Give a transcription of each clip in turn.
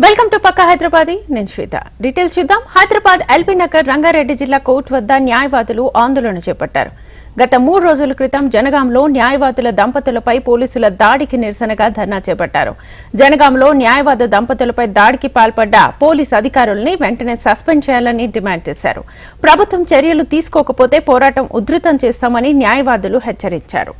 Welcome to పక్క హైదరాబాద్. నేను శ్వేత. Details చూద్దాం. హైదరాబాద్ ఎల్బీ నగర్ రంగారెడ్డి జిల్లా కోర్టు వద్ద న్యాయవాదులు ఆందోళన చేపట్టారు. గత మూడు రోజుల క్రితం జనగాంలో న్యాయవాదుల దంపతులపై పోలీసుల దాడికి నిరసనగా ధర్నా చేపట్టారు. జనగాంలో న్యాయవాద దంపతులపై దాడికి పాల్పడ్డ పోలీస్ అధికారుల్ని వెంటనే సస్పెండ్ చేయాలని డిమాండ్ చేశారు. ప్రభుత్వం చర్యలు తీసుకోకపోతే పోరాటం ఉధృతం చేస్తామని న్యాయవాదులు హెచ్చరించారు.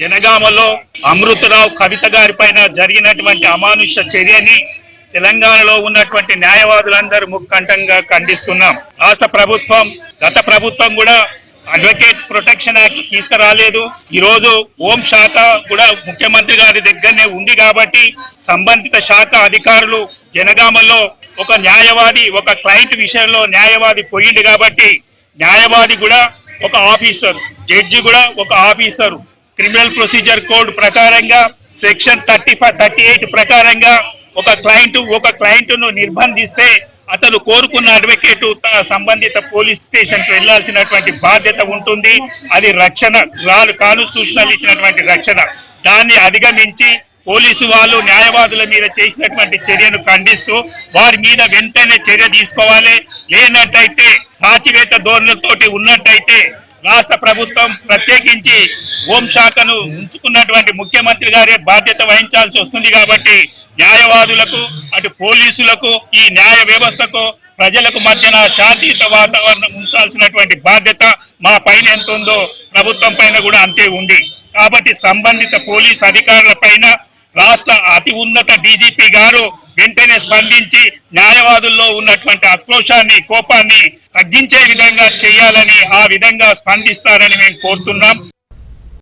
జనగామలో అమృతరావు కవిత గారి పైన జరిగినటువంటి అమానుష చర్యని తెలంగాణలో ఉన్నటువంటి న్యాయవాదులందరూ ముక్కంఠంగా ఖండిస్తున్నాం. రాష్ట్ర ప్రభుత్వం గత ప్రభుత్వం కూడా అడ్వకేట్ ప్రొటెక్షన్ యాక్ట్ తీసుకురాలేదు. ఈ రోజు హోం శాఖ కూడా ముఖ్యమంత్రి గారి దగ్గరనే ఉంది కాబట్టి సంబంధిత శాఖ అధికారులు జనగామలో ఒక న్యాయవాది ఒక క్లయింట్ విషయంలో న్యాయవాది పోయింది కాబట్టి న్యాయవాది కూడా ఒక ఆఫీసర్ జడ్జి కూడా ఒక ఆఫీసర్. క్రిమినల్ ప్రొసీజర్ కోడ్ ప్రకారంగా section thirty five thirty eight ప్రకారంగా ఒక క్లయింట్ ఒక క్లయింట్ను నిర్బంధిస్తే అతను కోరుకున్న అడ్వకేట్ తన సంబంధిత పోలీస్ స్టేషన్కు వెళ్ళాల్సినటువంటి బాధ్యత ఉంటుంది. అది రక్షణ రాలు కాన్స్టిట్యూషనల్ ఇచ్చినటువంటి రక్షణ. దాన్ని అధిగమించి పోలీసు వాళ్ళు న్యాయవాదుల మీద చేసినటువంటి చర్యను ఖండిస్తూ వారి మీద వెంటనే చర్య తీసుకోవాలి. లేనట్టయితే సాచివేత ధోరణులతోటి ఉన్నట్టయితే రాష్ట్ర ప్రభుత్వం ప్రత్యేకించి హోంశాఖను ఉంచుకున్నటువంటి ముఖ్యమంత్రి గారే బాధ్యత వహించాల్సి వస్తుంది కాబట్టి న్యాయవాదులకు అటు పోలీసులకు ఈ న్యాయ వ్యవస్థకు ప్రజలకు మధ్యన శాంతియుత వాతావరణం ఉంచాల్సినటువంటి బాధ్యత మా పైన ఎంత ఉందో ప్రభుత్వం పైన కూడా అంతే ఉంది. కాబట్టి సంబంధిత పోలీస్ అధికారుల పైన రాష్ట్ర అతి ఉన్నత డీజీపీ గారు వెంటనే స్పందించి న్యాయవాదుల్లో ఉన్నటువంటి ఆక్రోశాన్ని కోపాన్ని తగ్గించే విధంగా చేయాలని ఆ విధంగా స్పందిస్తారని మేము కోరుతున్నాం.